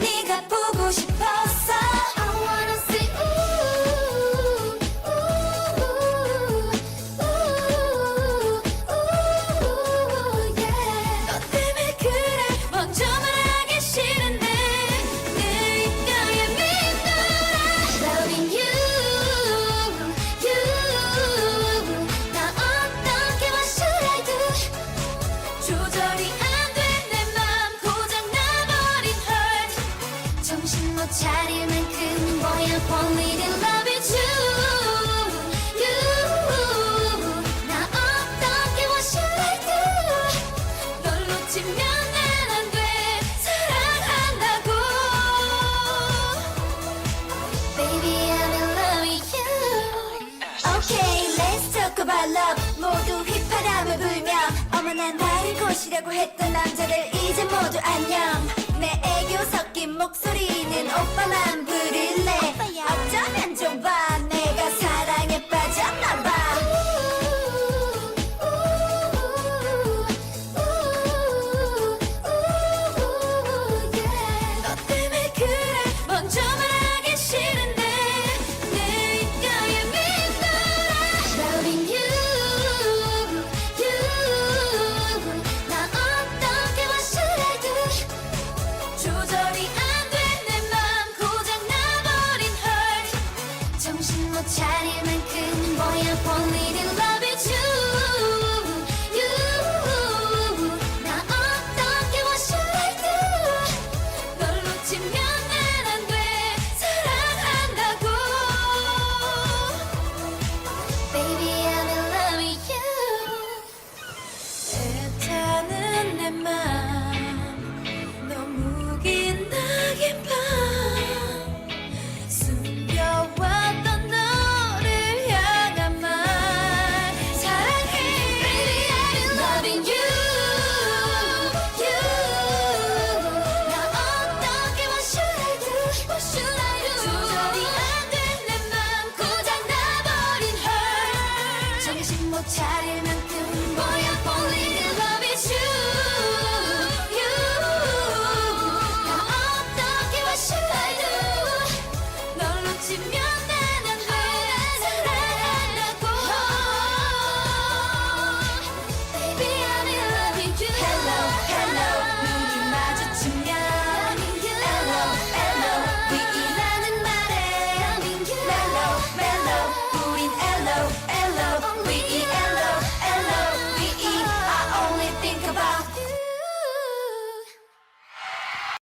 네가 보고 싶었어 내 애교 섞인 목소리 정신 못 차릴 만큼 뭐야 볼일이 love